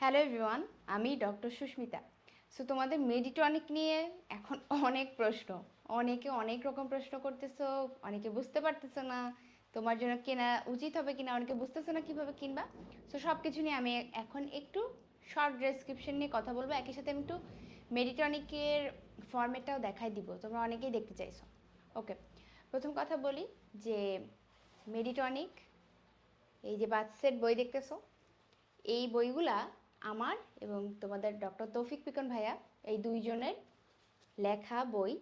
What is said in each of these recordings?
Hello everyone আমি doctor Susmita. So তোমাদের মেডিটনিক নিয়ে এখন অনেক প্রশ্ন। অনেকে অনেক রকম প্রশ্ন করতেছো, অনেকে বুঝতে পারতেছো না। তোমার জন্য কেনা উচিত হবে কিনা, অনেকে বুঝতেছো না কীভাবে কিনবা। সো সব কিছু নিয়ে আমি এখন একটু শর্ট ডেসক্রিপশন নিয়ে কথা বলব। একই সাথে আমি একটু মেডিটনিকের ফর্মেটটাও দেখাই দিব। তোমরা অনেকেই দেখতে চাইছো। ওকে প্রথম কথা বলি যে মেডিটনিক এই যে বাচ্চের বই দেখতেছো, এই বইগুলা আমার এবং তোমাদের ডক্টর তৌফিক পিকন ভাইয়া, এই দুইজনের লেখা বই,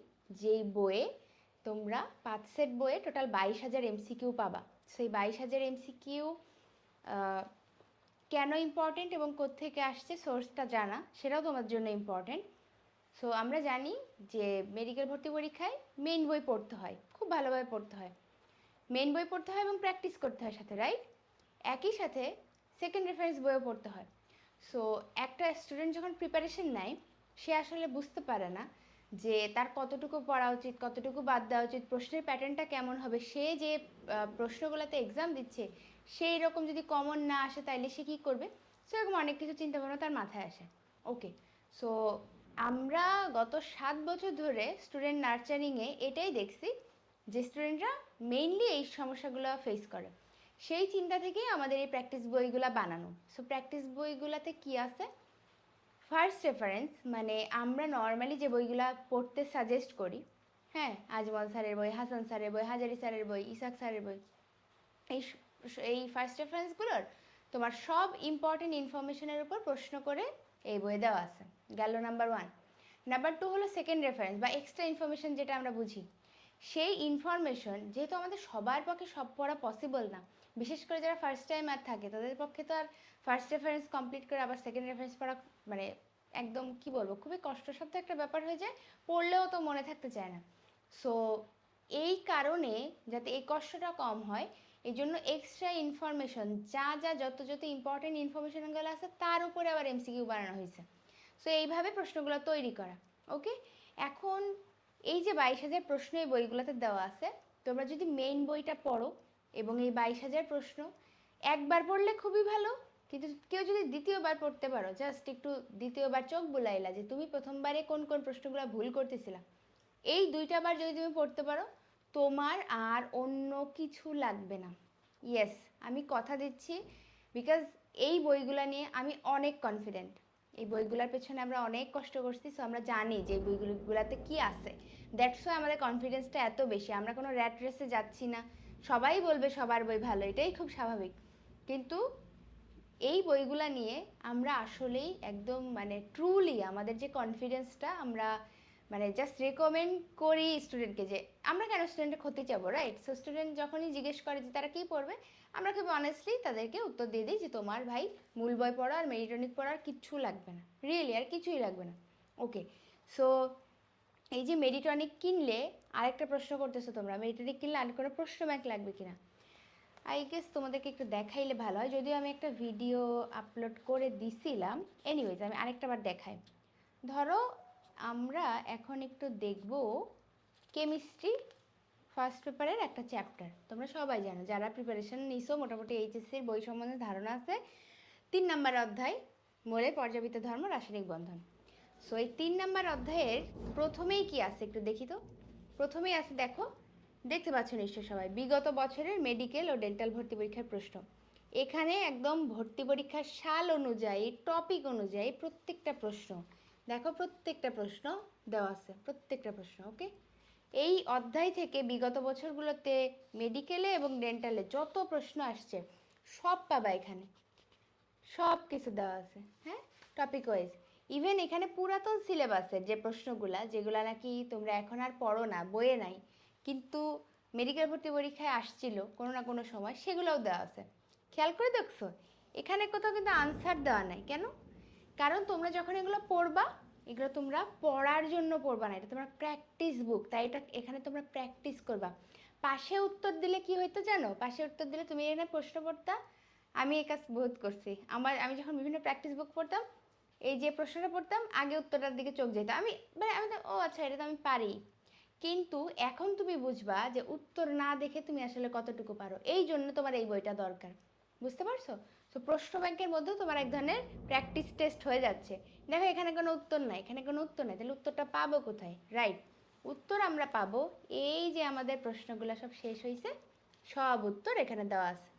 যেই বইয়ে তোমরা পাঁচ সেট বইয়ে টোটাল বাইশ হাজার এমসিকিউ পাবা। সেই বাইশ হাজার এমসিকিউ কেন ইম্পর্টেন্ট এবং কোত্থেকে আসছে সোর্সটা জানা, সেটাও তোমার জন্য ইম্পর্টেন্ট সো আমরা জানি যে মেডিকেল ভর্তি পরীক্ষায় মেন বই পড়তে হয়, খুব ভালোভাবে পড়তে হয়। মেন বই পড়তে হয় এবং প্র্যাকটিস করতে হয় সাথে রাইট একই সাথে সেকেন্ড রেফারেন্স বইও পড়তে হয়। সো একটা স্টুডেন্ট যখন প্রিপারেশন নেয়, সে আসলে বুঝতে পারে না যে তার কতটুকু পড়া উচিত, কতটুকু বাদ দেওয়া উচিত, প্রশ্নের প্যাটার্নটা কেমন হবে। সে যে প্রশ্নগুলোতে এক্সাম দিচ্ছে, সেই রকম যদি কমন না আসে, তাইলে সে কী করবে? সেরকম অনেক কিছু চিন্তা ভাবনা তার মাথায় আসে। ওকে সো আমরা গত সাত বছর ধরে স্টুডেন্ট নার্চারিংয়ে এটাই দেখছি যে স্টুডেন্টরা মেইনলি এই সমস্যাগুলো ফেস করে। সেই চিন্তা থেকেই আমাদের এই প্র্যাকটিস বইগুলো বানানো। সো প্র্যাকটিস বইগুলোতে কি আছে? ফার্স্ট রেফারেন্স মানে আমরা নর্মালি যে বইগুলো পড়তে সাজেস্ট করি হ্যাঁ আজমল স্যারের বই, হাসান স্যারের বই, হাজারি স্যারের বই, ইসাক স্যারের বই, এই এই ফার্স্ট রেফারেন্সগুলোর তোমার সব ইম্পর্টেন্ট ইনফরমেশনের উপর প্রশ্ন করে এই বইয়ে দেওয়া আছে। গেল নাম্বার ওয়ান নাম্বার টু হলো সেকেন্ড রেফারেন্স বা এক্সট্রা ইনফরমেশন যেটা আমরা বুঝি। সেই ইনফরমেশন যেহেতু আমাদের সবার পক্ষে সব পড়া পসিবল না বিশেষ করে যারা ফার্স্ট টাইম আর থাকে, তাদের পক্ষে তো আর ফার্স্ট রেফারেন্স কমপ্লিট করে আবার সেকেন্ড রেফারেন্স পড়া মানে একদম কি বলব, খুবই কষ্টসাধ্য একটা ব্যাপার হয়ে যায়, পড়লেও তো মনে থাকতে চায় না। সো এই কারণে যাতে এই কষ্টটা কম হয়, এই জন্য এক্সট্রা ইনফরমেশন যা যা যত যত ইম্পর্টেন্ট ইনফরমেশনগুলো আছে, তার উপরে আবার এমসিকিউ বানানো হয়েছে। সো এইভাবে প্রশ্নগুলো তৈরি করা ওকে এখন এই যে বাইশ হাজার প্রশ্ন এই বইগুলোতে দেওয়া আছে, তোমরা যদি মেইন বইটা পড়ো এবং এই বাইশ হাজার প্রশ্ন একবার পড়লে খুবই ভালো, কিন্তু কেউ যদি দ্বিতীয়বার পড়তে পারো জাস্ট একটু দ্বিতীয়বার চোখ বুলাইলা যে তুমি প্রথমবারে কোন কোন প্রশ্নগুলো ভুল করতেছিলা। এই দুইটা বার যদি তুমি পড়তে পারো, তোমার আর অন্য কিছু লাগবে না। ইয়েস আমি কথা দিচ্ছি বিকজ এই বইগুলা নিয়ে আমি অনেক কনফিডেন্ট এই বইগুলোর পেছনে আমরা অনেক কষ্ট করছি সো আমরা জানি যে বইগুলোতে কি আছে। দ্যাটস ওয়াই আমাদের কনফিডেন্সটা এত বেশি। আমরা কোনো র্যাট রেসে যাচ্ছি না। সবাই বলবে সবার বই ভালো, এটাই খুব স্বাভাবিক। কিন্তু এই বইগুলা নিয়ে আমরা আসলেই একদম মানে ট্রুলি আমাদের যে কনফিডেন্সটা আমরা মানে জাস্ট রেকমেন্ড করি স্টুডেন্টকে যে, আমরা কেন স্টুডেন্টের ক্ষতি চাবো রাইট সো স্টুডেন্ট যখনই জিজ্ঞেস করে যে তারা কী পড়বে, আমরা খুব অনেস্টলি তাদেরকে উত্তর দিয়ে দিই যে তোমার ভাই মূল বই পড়া আর মেরিটনিক পড়ার কিচ্ছু লাগবে না। রিয়েলি আর কিছুই লাগবে না। ওকে সো এই যে মেরিটনিক কিনলে আরেকটা প্রশ্ন করতেছো তোমরা আমি মেরিটনিক কিনলে আর কোনো প্রশ্ন ব্যাংক লাগবে কিনা? আই গেস তোমাদেরকে একটু দেখাইলে ভালো হয়, যদিও আমি একটা ভিডিও আপলোড করে দিছিলাম। এনিওয়েজ আমি আরেকটা বার দেখাই। ধরো, আমরা এখন একটু দেখব কেমিস্ট্রি ফার্স্ট পেপারের একটা চ্যাপ্টার তোমরা সবাই জানো, যারা প্রিপারেশন নিছো, মোটামুটি এইচএসসির বই সম্বন্ধে ধারণা আছে, তিন নাম্বার অধ্যায় মোলে পর্যাপিত ধর্ম, রাসায়নিক বন্ধন। সো এই তিন নাম্বার অধ্যায়ের প্রথমেই কি আছে একটু দেখি তো? প্রথমেই আছে, দেখো, দেখতে পাচ্ছ নিশ্চয় সবাই, বিগত বছরের মেডিকেল ও ডেন্টাল ভর্তি পরীক্ষার প্রশ্ন। এখানে একদম ভর্তি পরীক্ষার সাল অনুযায়ী টপিক অনুযায়ী প্রত্যেকটা প্রশ্ন, দেখো প্রত্যেকটা প্রশ্ন দেওয়া আছে, প্রত্যেকটা প্রশ্ন ওকে এই অধ্যায় থেকে বিগত বছরগুলোতে মেডিকেলে এবং ডেন্টালে যত প্রশ্ন আসছে, সব পাবা এখানে, সব কিছু দেওয়া আছে হ্যাঁ? টপিক ওয়াইজ ইভেন এখানে পুরাতন সিলেবাসের যে প্রশ্নগুলা, যেগুলা নাকি তোমরা এখন আর পড়ো না, বইয়ে নাই, কিন্তু মেডিকেল ভর্তি পরীক্ষায় আসছিল কোনো না কোনো সময়, সেগুলোও দেওয়া আছে। খেয়াল করে দেখছ? এখানে কোথাও কিন্তু আনসার দেওয়া নাই। কেন? কারণ তোমরা যখন এগুলো পড়বা, এগুলো তোমরা পড়ার জন্য পড়বা না, এটা তোমরা প্র্যাকটিস বুক তাই এটা এখানে তোমরা প্র্যাকটিস করবা। পাশে উত্তর দিলে কি হইতো জানো? পাশে উত্তর দিলে তুমি এখানে প্রশ্ন পড়তা, আমি এই কাজ বহুত করছি। আমার, আমি যখন বিভিন্ন প্র্যাকটিস বুক পড়তাম এই যে প্রশ্নটা পড়তাম, আগে উত্তরটার দিকে চোখ যেত। আমি মানে আমি তো, ও আচ্ছা এটা তো আমি পারি। কিন্তু এখন তুমি বুঝবা যে উত্তর না দেখে তুমি আসলে কতটুকু পারো। এই জন্য তোমার এই বইটা দরকার। বুঝতে পারছ? তো প্রশ্ন ব্যাংকের মধ্যেও তোমার এক ধরনের প্র্যাকটিস টেস্ট হয়ে যাচ্ছে। দেখো, এখানে কোনো উত্তর নাই, এখানে কোনো উত্তর নাই। তাহলে উত্তরটা পাবো কোথায়? রাইট উত্তর আমরা পাবো এই যে আমাদের প্রশ্নগুলো সব শেষ হয়েছে সব উত্তর এখানে দেওয়া আছে।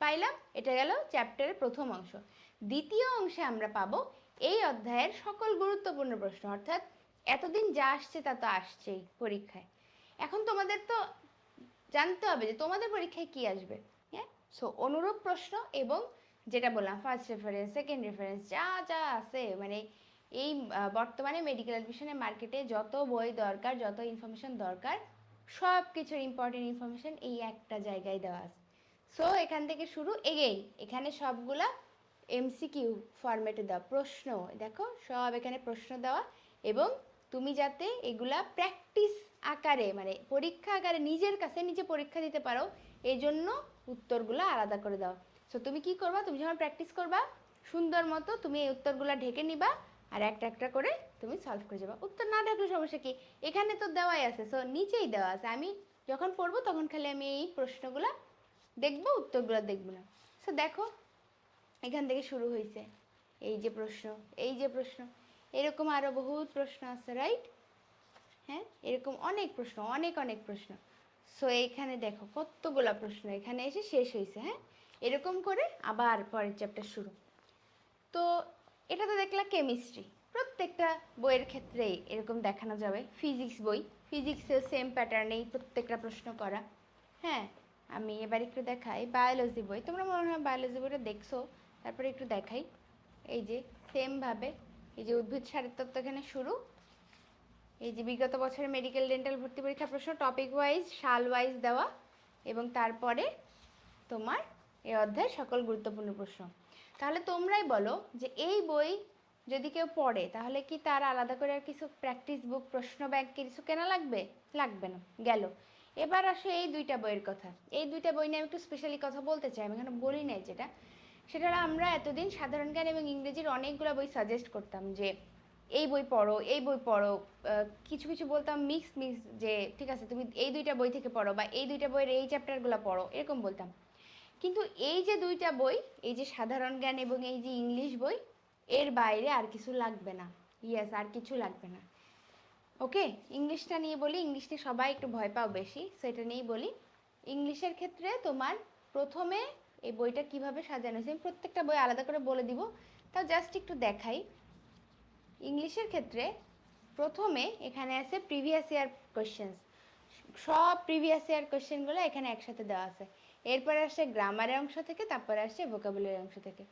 পাইলাম? এটা গেল চ্যাপ্টারের প্রথম অংশ। দ্বিতীয় অংশে আমরা পাবো এই অধ্যায়ের সকল গুরুত্বপূর্ণ প্রশ্ন, অর্থাৎ এতদিন যা আসছে তা তো আসছেই পরীক্ষায়। এখন তোমাদের তো জানতে হবে যে তোমাদের পরীক্ষায় কি আসবে হ্যাঁ? সো অনুরূপ প্রশ্ন এবং যেটা বললাম ফার্স্ট রেফারেন্স সেকেন্ড রেফারেন্স যা যা আছে মানে এই বর্তমানে মেডিকেল অ্যাডমিশনের মার্কেটে যত বই দরকার, যত ইনফরমেশন দরকার সব কিছুর ইম্পর্টেন্ট ইনফরমেশন এই একটা জায়গায় দেওয়া আছে। সো এখান থেকে শুরু, এগেই। এখানে সবগুলা এমসিকিউ ফরম্যাটে দেওয়া প্রশ্ন, দেখো সব এখানে প্রশ্ন দেওয়া এবং তুমি যাতে এগুলা প্র্যাকটিস আকারে মানে পরীক্ষা আকারে নিজের কাছে নিজে পরীক্ষা দিতে পারো এই জন্য উত্তরগুলো আলাদা করে দাও সো তুমি কি করবা? তুমি যখন প্র্যাকটিস করবা, সুন্দর মতো তুমি এই উত্তরগুলো ঢেকে নিবা আর একটা একটা করে তুমি সলভ করে যাবা। উত্তর না ঢাকলে সমস্যা কি? এখানে তো দেওয়াই আছে সো নিচেই দেওয়া আছে। আমি যখন পড়ব তখন খালি আমি এই প্রশ্নগুলো দেখব, উত্তরগুলো দেখব না। সো দেখো এখান থেকে শুরু হয়েছে। এই যে প্রশ্ন, এই যে প্রশ্ন। এরকম আরও বহুত প্রশ্ন আছে রাইট হ্যাঁ এরকম অনেক প্রশ্ন, অনেক অনেক প্রশ্ন। সো এইখানে দেখো কতগুলা প্রশ্ন এখানে এসে শেষ হয়েছে হ্যাঁ? এরকম করে আবার পরের চ্যাপ্টার শুরু। তো, এটা তো দেখলা কেমিস্ট্রি প্রত্যেকটা বইয়ের ক্ষেত্রেই এরকম দেখানো যাবে। ফিজিক্স বই। ফিজিক্সের সেম প্যাটার্নেই প্রত্যেকটা প্রশ্ন করা। হ্যাঁ আমি এবার একটু দেখাই। বায়োলজি বই। তোমরা মনে হয় বায়োলজি বইটা দেখছ। তারপরে একটু দেখাই। এই যে সেমভাবে এই যে উদ্ভিদ সারের তত্ত্ব এখানে শুরু। এই যে বিগত বছরের মেডিকেল ডেন্টাল ভর্তি পরীক্ষা প্রশ্ন টপিক ওয়াইজ সাল ওয়াইজ দেওয়া এবং তারপরে তোমার এই অধ্যায়ের সকল গুরুত্বপূর্ণ প্রশ্ন। তাহলে তোমরাই বলো যে এই বই যদি কেউ পড়ে, তাহলে কি তার আলাদা করে আর কিছু প্র্যাকটিস বুক প্রশ্ন ব্যাংক কিছু কেনা লাগবে? লাগবে না, গেল। এবার আসে এই দুইটা বইয়ের কথা। এই দুইটা বই নিয়ে আমি একটু স্পেশালি কথা বলতে চাই, আমি এখানে বলি নাই যেটা। সেটা আমরা এতদিন সাধারণ জ্ঞান এবং ইংরেজির অনেকগুলো বই সাজেস্ট করতাম যে, এই বই পড়ো, এই বই পড়ো কিছু কিছু বলতাম মিক্স মিক্স যে, ঠিক আছে, তুমি এই দুইটা বই থেকে পড়ো বা এই দুইটা বইয়ের এই চ্যাপ্টারগুলো পড়ো, এরকম বলতাম। কিন্তু এই যে দুইটা বই, এই যে সাধারণ জ্ঞান এবং এই যে ইংলিশ বই, এর বাইরে আর কিছু লাগবে না। ইয়েস আর কিছু লাগবে না। ওকে ইংলিশটা নিয়ে বলি ইংলিশ নিয়ে সবাই একটু ভয় পাও বেশি, সেটা নিয়েই বলি। ইংলিশের ক্ষেত্রে তোমার প্রথমে এই বইটা কীভাবে সাজানো হয়েছে? আমি প্রত্যেকটা বই আলাদা করে বলে দিব। তাও জাস্ট একটু দেখাই। ইংলিশের ক্ষেত্রে প্রথমে এখানে আছে প্রিভিয়াস ইয়ার কোশ্চেন্স সব প্রিভিয়াস ইয়ার কোশ্চেনগুলো এখানে একসাথে দেওয়া আছে। এরপরে আসছে গ্রামারের অংশ থেকে, তারপরে আসছে ভোকাবুলারি অংশ থেকে।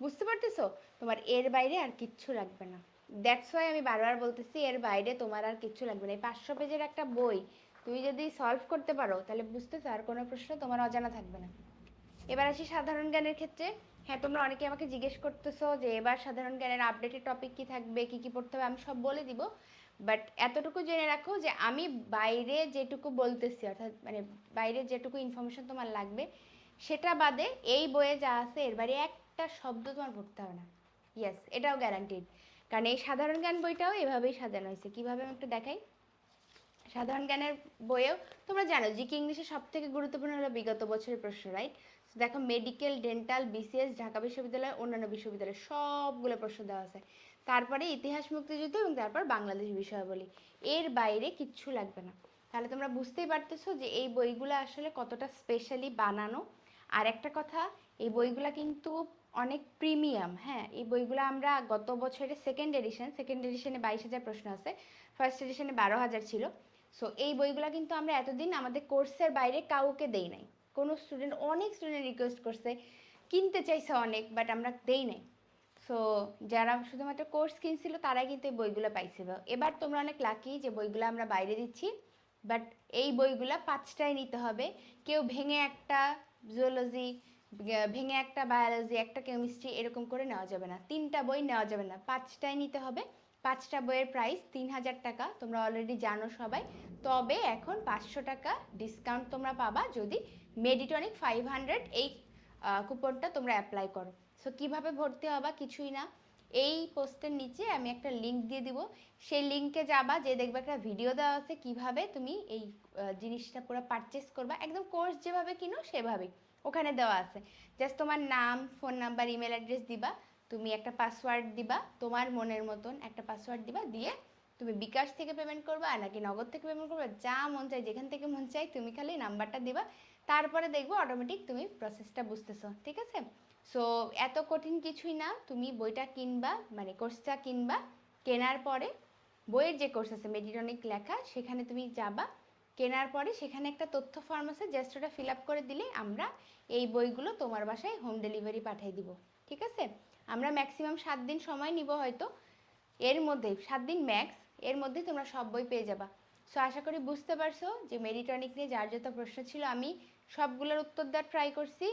বুঝতে পারতেছো? তোমার এর বাইরে আর কিচ্ছু লাগবে না। দ্যাটস ওয়াই আমি বারবার বলতেছি, এর বাইরে তোমার আর কিচ্ছু লাগবে না। এই পাঁচশো পেজের একটা বই তুমি যদি সলভ করতে পারো, তাহলে বুঝতেছো আর কোনো প্রশ্ন তোমার অজানা থাকবে না। এবার আসি সাধারণ জ্ঞানের ক্ষেত্রে। হ্যাঁ তোমরা অনেকে আমাকে জিজ্ঞেস করতেছো যে এবার সাধারণ জ্ঞানের আপডেটেড টপিক কি থাকবে, কি কি পড়তে হবে, আমি সব বলে দিব। বাট এতটুকু জেনে রাখো যে আমি বাইরে যেটুকু বলতেছি, অর্থাৎ মানে বাইরে যেটুকু ইনফরমেশন তোমার লাগবে, সেটা বাদে এই বইয়ে যা আছে, এর বাইরে একটা শব্দ তোমার পড়তে হবে না। ইয়েস এটাও গ্যারান্টিড কারণ এই সাধারণ জ্ঞান বইটাও এভাবেই সাজানো হয়েছে। কীভাবে আমি একটু দেখাই? সাধারণ জ্ঞানের বইয়েও তোমরা জানো জিকে ইংলিশে সব থেকে গুরুত্বপূর্ণ হলো বিগত বছরের প্রশ্ন রাইট দেখো মেডিকেল ডেন্টাল বিসিএস ঢাকা বিশ্ববিদ্যালয়, অন্যান্য বিশ্ববিদ্যালয় সবগুলো প্রশ্ন দেওয়া আছে। তারপরে ইতিহাস, মুক্তিযুদ্ধ এবং তারপর বাংলাদেশ বিষয়াবলী এর বাইরে কিচ্ছু লাগবে না। তাহলে তোমরা বুঝতেই পারতেছো যে এই বইগুলো আসলে কতটা স্পেশালি বানানো। আর একটা কথা, এই বইগুলো কিন্তু অনেক প্রিমিয়াম হ্যাঁ? এই বইগুলো আমরা গত বছরের সেকেন্ড এডিশন সেকেন্ড এডিশনে বাইশ হাজার প্রশ্ন আছে। ফার্স্ট এডিশনে বারো হাজার ছিল। সো এই বইগুলো কিন্তু আমরা এতদিন আমাদের কোর্সের বাইরে কাউকে দেই নাই। কোনো স্টুডেন্ট অনেক স্টুডেন্ট রিকোয়েস্ট করছে, কিনতে চাইছে অনেক বাট আমরা দেই নাই। সো যারা শুধুমাত্র কোর্স কিনছিল, তারাই কিন্তু এই বইগুলো পাইছিল এবার তোমরা অনেক লাকি যে বইগুলো আমরা বাইরে দিচ্ছি বাট এই বইগুলো পাঁচটায় নিতে হবে। কেউ ভেঙে একটা জুওলজি ভেঙে একটা বায়োলজি একটা কেমিস্ট্রি এরকম করে নেওয়া যাবে না। তিনটা বই নেওয়া যাবে না। পাঁচটায় নিতে হবে। পাঁচটা বইয়ের প্রাইস তিন হাজার টাকা, তোমরা অলরেডি জানো সবাই। তবে এখন পাঁচশো টাকা ডিসকাউন্ট তোমরা পাবা যদি মেডিটনিক ফাইভ হান্ড্রেড এই কুপনটা তোমরা অ্যাপ্লাই করো। সো কীভাবে ভর্তি হবা কিছুই না। এই পোস্টের নিচে আমি একটা লিংক দিয়ে দিব। সেই লিংকে যাবা, যে দেখবে একটা ভিডিও দেওয়া আছে কীভাবে তুমি এই জিনিসটা পুরো পারচেস করবা। একদম কোর্স যেভাবে কিনো সেভাবেই। ওখানে দেওয়া আছে। জাস্ট তোমার নাম ফোন নাম্বার ইমেল অ্যাড্রেস দিবা। তুমি একটা পাসওয়ার্ড দিবা, তোমার মনের মতন একটা পাসওয়ার্ড দিবা, দিয়ে তুমি বিকাশ থেকে পেমেন্ট করবা নাকি নগদ থেকে পেমেন্ট করবা, যা মন চাই যেখান থেকে মন চাই তুমি খালি নাম্বারটা দিবা, তারপরে দেখব অটোমেটিক তুমি প্রসেসটা বুঝতেছো, ঠিক আছে? সো এত কঠিন কিছুই না, তুমি বইটা কিনবা মানে কোর্সটা কিনবা, কেনার পরে বইয়ের যে কোর্স আছে মেডিটনিক লেখা, সেখানে তুমি যাবা, কেনার পরে সেখানে একটা তথ্য ফর্ম আছে জাস্ট ওটা ফিল আপ করে দিলে আমরা এই বইগুলো তোমার বাসায় হোম ডেলিভারি পাঠিয়ে দিব, ঠিক আছে? আমরা ম্যাক্সিমাম সাত দিন সময় নিব হয়তো। এর মধ্যে, সাত দিন ম্যাক্স এর মধ্যে তোমরা সব বই পেয়ে যাবা। সো আশা করি বুঝতে পারছ যে মেরিটনিক নিয়ে যার যত প্রশ্ন ছিল, আমি সবগুলোর উত্তর দেওয়ার ট্রাই করছি।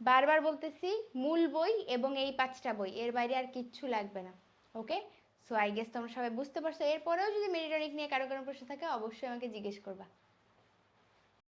বারবার বলতেছি, মূল বই এবং এই পাঁচটা বই, এর বাইরে আর কিচ্ছু লাগবে না। ওকে সো আই গেস তোমরা সবাই বুঝতে পারছ। এরপরেও যদি মেরিটনিক নিয়ে কারও কোনো প্রশ্ন থাকে, অবশ্যই আমাকে জিজ্ঞেস করবা।